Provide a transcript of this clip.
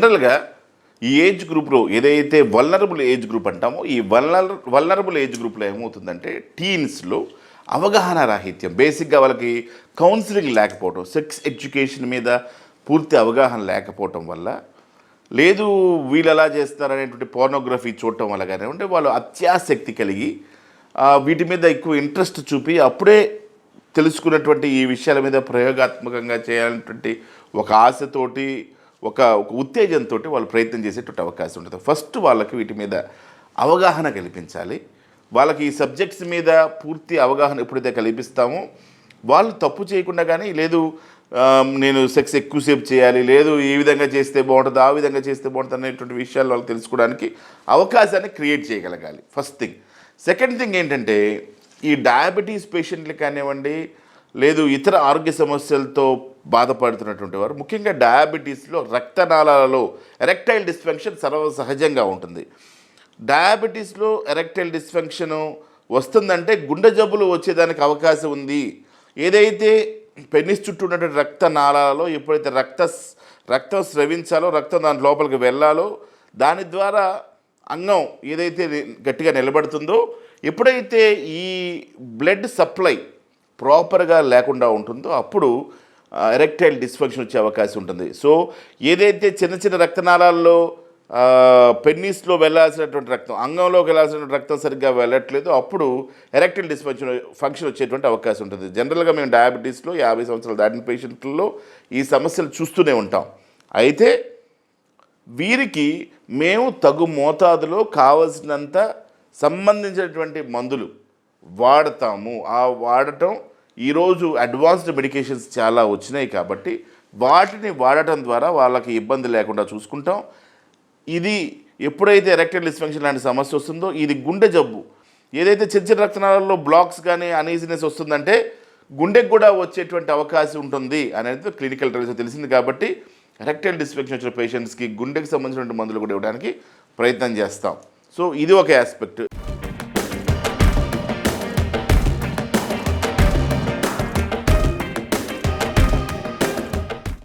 జనరల్గా ఈ ఏజ్ గ్రూప్లో ఏదైతే వల్నరబుల్ ఏజ్ గ్రూప్ అంటామో ఈ వల్నర్ వల్నరబుల్ ఏజ్ గ్రూప్లో ఏమవుతుందంటే టీన్స్లో అవగాహన రాహిత్యం. బేసిక్గా వాళ్ళకి కౌన్సిలింగ్ లేకపోవడం సెక్స్ ఎడ్యుకేషన్ మీద పూర్తి అవగాహన లేకపోవటం వల్ల లేదు వీళ్ళు ఎలా చేస్తారనేటువంటి పోర్నోగ్రఫీ చూడటం వల్ల కానివ్వండి వాళ్ళు అత్యాసక్తి కలిగి వీటి మీద ఎక్కువ ఇంట్రెస్ట్ చూపి అప్పుడే తెలుసుకున్నటువంటి ఈ విషయాల మీద ప్రయోగాత్మకంగా చేయాలనేటువంటి ఒక ఆశతోటి ఒక ఒక ఉత్తేజంతో వాళ్ళు ప్రయత్నం చేసేటువంటి అవకాశం ఉంటుంది. ఫస్ట్ వాళ్ళకి వీటి మీద అవగాహన కల్పించాలి. వాళ్ళకి ఈ సబ్జెక్ట్స్ మీద పూర్తి అవగాహన ఎప్పుడైతే కల్పిస్తామో వాళ్ళు తప్పు చేయకుండా కానీ లేదు నేను సెక్స్ ఎక్కువసేపు చేయాలి లేదు ఈ విధంగా చేస్తే బాగుంటుంది ఆ విధంగా చేస్తే బాగుంటుంది అనేటువంటి విషయాలు వాళ్ళు తెలుసుకోవడానికి అవకాశాన్ని క్రియేట్ చేయగలగాలి. First thing. సెకండ్ థింగ్ ఏంటంటే ఈ డయాబెటీస్ పేషెంట్లు కానివ్వండి లేదు ఇతర ఆరోగ్య సమస్యలతో బాధపడుతున్నటువంటి వారు. ముఖ్యంగా డయాబెటీస్లో రక్తనాళాలలో ఎరెక్టైల్ డిస్ఫంక్షన్ సర్వ సహజంగా ఉంటుంది. డయాబెటీస్లో ఎరెక్టైల్ డిస్ఫంక్షను వస్తుందంటే గుండె జబ్బులు వచ్చేదానికి అవకాశం ఉంది. ఏదైతే పెన్నిస్ చుట్టూ ఉన్నటువంటి రక్త నాళాలలో ఎప్పుడైతే రక్త రక్తం స్రవించాలో రక్తం దాని లోపలికి వెళ్ళాలో దాని ద్వారా అంగం ఏదైతే గట్టిగా నిలబడుతుందో ఎప్పుడైతే ఈ బ్లడ్ సప్లై ప్రాపర్గా లేకుండా ఉంటుందో అప్పుడు ఎరెక్టైల్ డిస్ఫంక్షన్ వచ్చే అవకాశం ఉంటుంది. సో ఏదైతే చిన్న చిన్న రక్తనాళాల్లో పెన్నీస్లో వెళ్ళాల్సినటువంటి రక్తం అంగంలోకి వెళ్ళాల్సినటువంటి రక్తం సరిగ్గా వెళ్ళట్లేదు అప్పుడు ఎరెక్టైల్ డిస్ఫంక్షన్ ఫంక్షన్ వచ్చేటువంటి అవకాశం ఉంటుంది. జనరల్గా మేము డయాబెటీస్లో యాభై సంవత్సరాలు దాటిన పేషెంట్లలో ఈ సమస్యలు చూస్తూనే ఉంటాం. అయితే వీరికి మేము తగు మోతాదులో కావలసినంత సంబంధించినటువంటి మందులు వాడతాము. ఆ వాడటం ఈరోజు అడ్వాన్స్డ్ మెడికేషన్స్ చాలా వచ్చినాయి కాబట్టి వాటిని వాడటం ద్వారా వాళ్ళకి ఇబ్బంది లేకుండా చూసుకుంటాం. ఇది ఎప్పుడైతే ఎరెక్టెడ్ డిస్ఫంక్షన్ లాంటి సమస్య వస్తుందో ఇది గుండె జబ్బు. ఏదైతే చిన్న చిన్న రక్తనాళాల్లో బ్లాక్స్ కానీ అనీజినెస్ వస్తుందంటే గుండెకు కూడా వచ్చేటువంటి అవకాశం ఉంటుంది అనేది క్లినికల్ ట్రయల్స్ తెలిసింది కాబట్టి ఎరెక్టైల్ డిస్ఫంక్షన్ వచ్చిన పేషెంట్స్కి గుండెకి సంబంధించిన మందులు కూడా ఇవ్వడానికి ప్రయత్నం చేస్తాం. సో ఇది ఒక ఆస్పెక్ట్